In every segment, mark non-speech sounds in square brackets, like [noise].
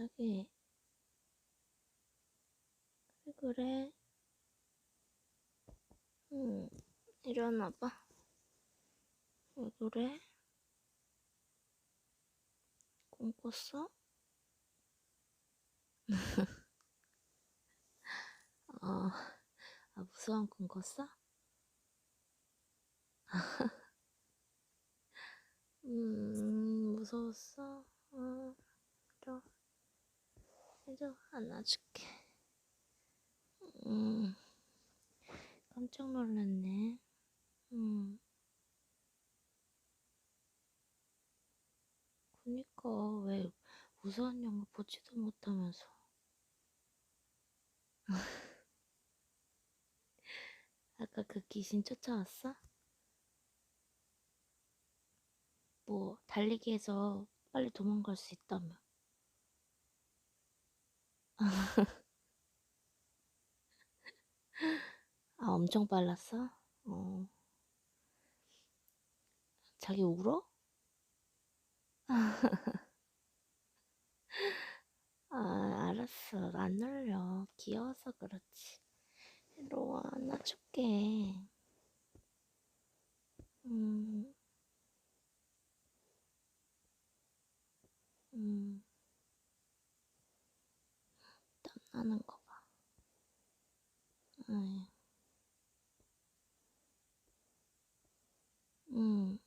자기. 왜 그래? 응, 일어나봐. 왜 그래? 꿈 꿨어? [laughs] 어, 아, 무서운 꿈 꿨어? [laughs] 음, 무서웠어? 어, 이리 이리 안아줄게. 음, 깜짝 놀랐네. 음. 그니까, 왜, 무서운 영화 보지도 못하면서. [laughs] 아까 그 귀신 쫓아왔어? 뭐, 달리기해서 빨리 도망갈 수 있다며. [laughs] 아, 엄청 빨랐어? 어. 자기 울어? [laughs] 아, 알았어. 안 놀려. 귀여워서 그렇지. 와, 안아줄게. 음, 음, 땀 나는 거 봐. 아이, 음,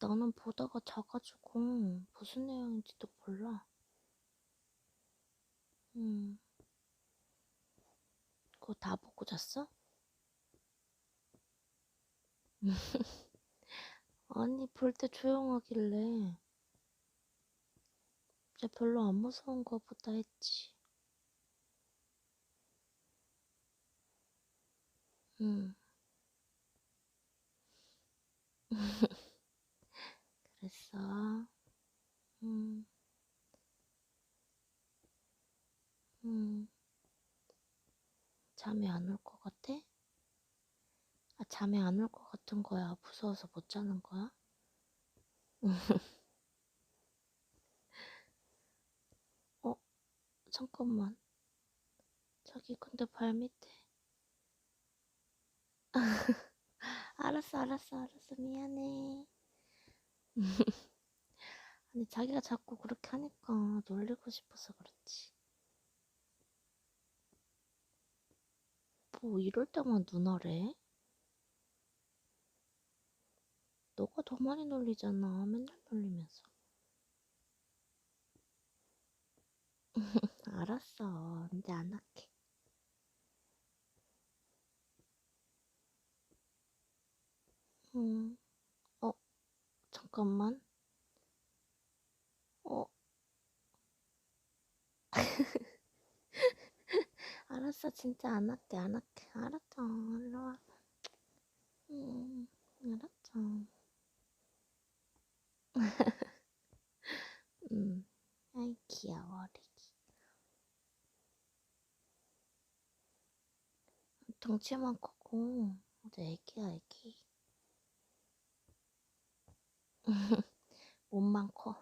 나는 보다가 자가지고 무슨 내용인지도 몰라. 음, 그거 다 보고 잤어? [laughs] 아니, 볼 때 조용하길래. 진짜 별로 안 무서운 거보다 했지. 응. [laughs] 그랬어. 응. 응. 잠이 안 올 것 같아? 아, 잠이 안 올 것 같은 거야. 무서워서 못 자는 거야? [laughs] 어, 잠깐만. 저기 근데 발 밑에. [laughs] 알았어, 알았어, 알았어. 미안해. [laughs] 아니, 자기가 자꾸 그렇게 하니까 놀리고 싶어서 그렇지. 뭐, 이럴 때만 누나래? 너가 더 많이 놀리잖아. 맨날 놀리면서. [laughs] 알았어. 이제 안 할게. 음, 어, 잠깐만. 어. [laughs] 알았어. 진짜 안 할게. 안 할게. 알았어. 일로 와. 음, 알았어. [laughs] 음, 아이, 귀여워, 어리기. 덩치만 크고, 아주 애기야, 애기. [laughs] 몸만 커.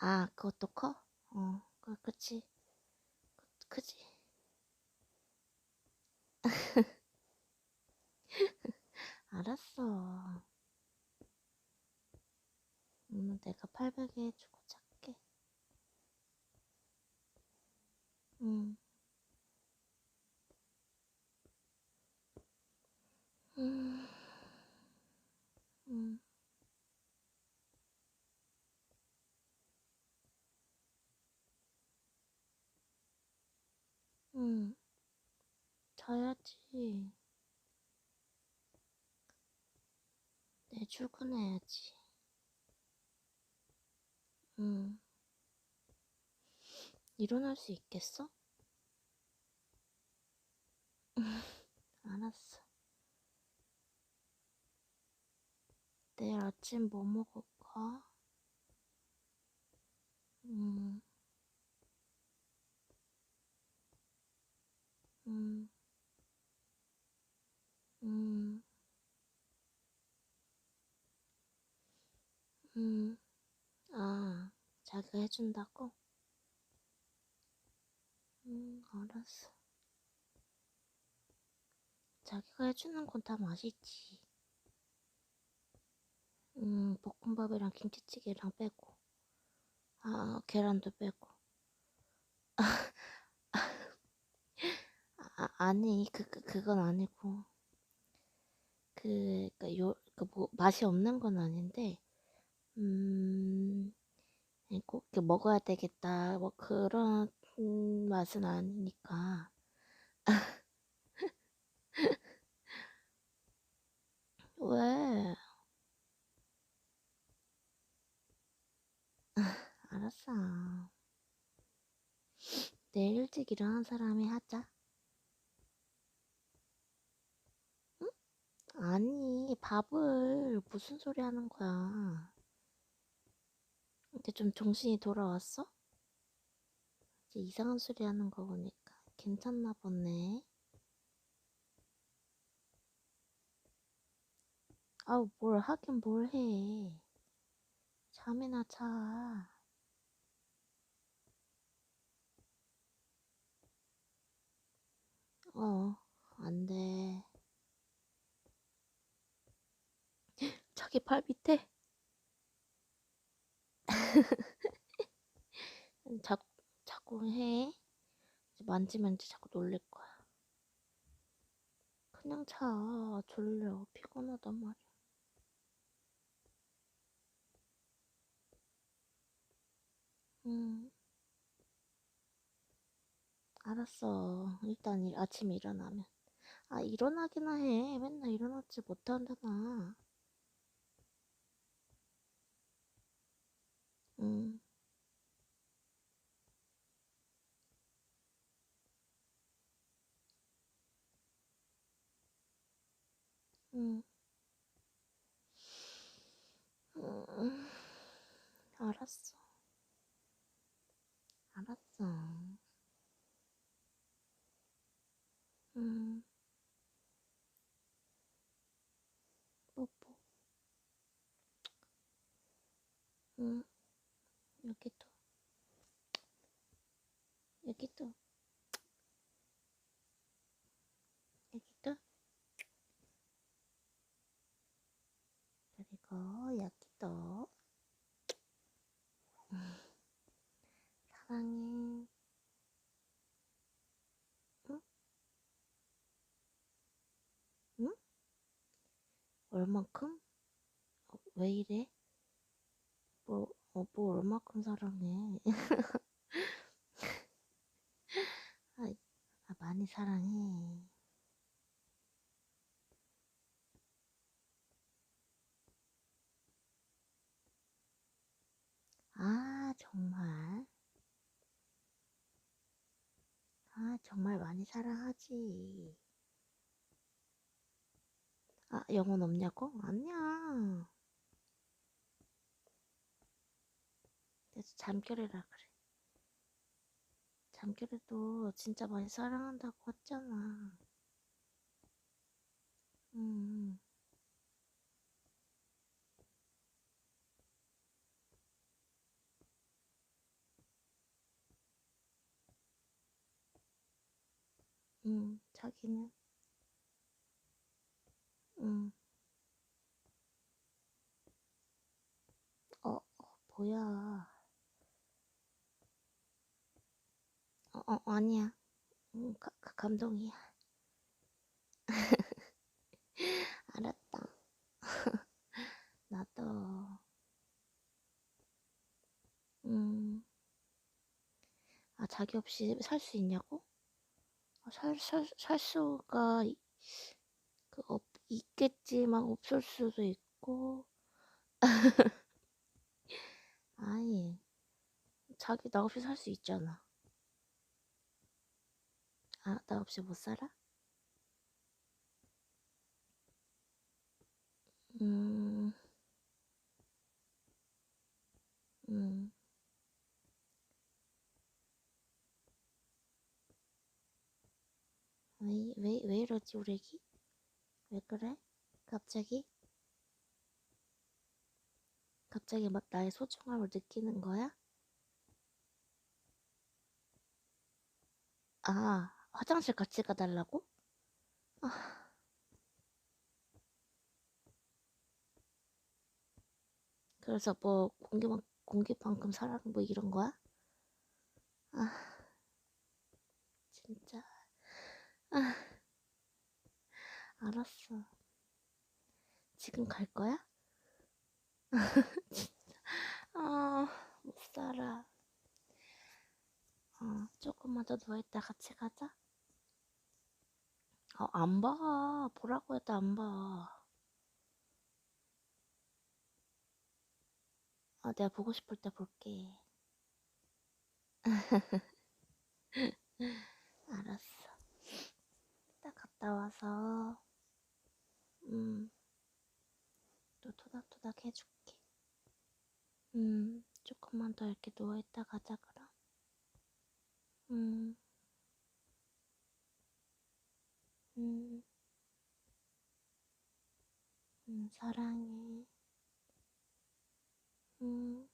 아, 그것도 커? 어, 그, 그치. 그, 그지? [laughs] 알았어. 오늘 내가 800에 해주고 잘게. 응. 음. 음. 응. 자야지. 내 출근해야지. 응. 일어날 수 있겠어? [laughs] 알았어. 내일 아침 뭐 먹을까? 음, 음 아 자기가 해준다고? 음, 알았어. 자기가 해주는 건 다 맛있지. 음, 볶음밥이랑 김치찌개랑 빼고. 아, 계란도 빼고. 아, 아니, 그, 그, 그건 아니고. 그, 그, 요, 그, 뭐, 맛이 없는 건 아닌데, 음, 꼭 먹어야 되겠다. 뭐, 그런 음, 맛은 아니니까. [laughs] 왜? 알았어. 내일 일찍 일어난 사람이 하자. 아니, 밥을 무슨 소리 하는 거야? 이제 좀 정신이 돌아왔어? 이제 이상한 소리 하는 거 보니까 괜찮나 보네. 아우, 뭘 하긴 뭘 해. 잠이나 자. 어, 안 돼. 자기 발 밑에. 자꾸, 자꾸 해. 만지면 이제 자꾸 놀랄 거야. 그냥 자. 졸려. 피곤하단 말이야. 응. 알았어. 일단 일, 아침에 일어나면. 아, 일어나기나 해. 맨날 일어나지 못한다나. 응. 응. 음, 알았어. 알았어. 음, 뽀뽀. 응, 여기도. 여기도. 여기도. 그리고 여기도. 음, [laughs] 사랑해. 응? 응? 얼만큼? 어, 왜 이래? 뭐, 어, 뭐 얼만큼 사랑해? [laughs] 아, 아, 많이 사랑해. 아, 정말. 아, 정말 많이 사랑하지. 아, 영혼 없냐고? 아니야. 그래서 잠결이라 그래. 잠결에도 진짜 많이 사랑한다고 했잖아. 음, 음, 자기는, 음, 어, 어, 뭐야. 어, 어, 아니야. 음, 가, 가, 감동이야. [laughs] 알았다. [laughs] 나도, 음, 아, 자기 없이 살 수 있냐고? 아, 살, 살, 살 수가 이- 그 없, 있겠지만 없을 수도 있고, [laughs] 아니, 자기 나 없이 살 수 있잖아. 아, 나 없이 못 살아? 음, 음, 왜, 왜, 왜 이러지, 우리 애기? 왜 그래? 갑자기? 갑자기 막 나의 소중함을 느끼는 거야? 아, 화장실 같이 가달라고? 아. 그래서 뭐 공기만 공기만큼 사랑 뭐 이런 거야? 아, 진짜. 아, 알았어. 지금 갈 거야? [laughs] 진짜. 아, 못 살아. 어, 조금만 더 누워있다 같이 가자. 어, 안 봐. 보라고 해도 안 봐. 아, 내가 보고 싶을 때 볼게. [laughs] 알았어. 딱 갔다 와서, 음, 또 토닥토닥 해줄게. 음, 조금만 더 이렇게 누워있다 가자, 그럼. 음, 음, 음, 사랑해. 음.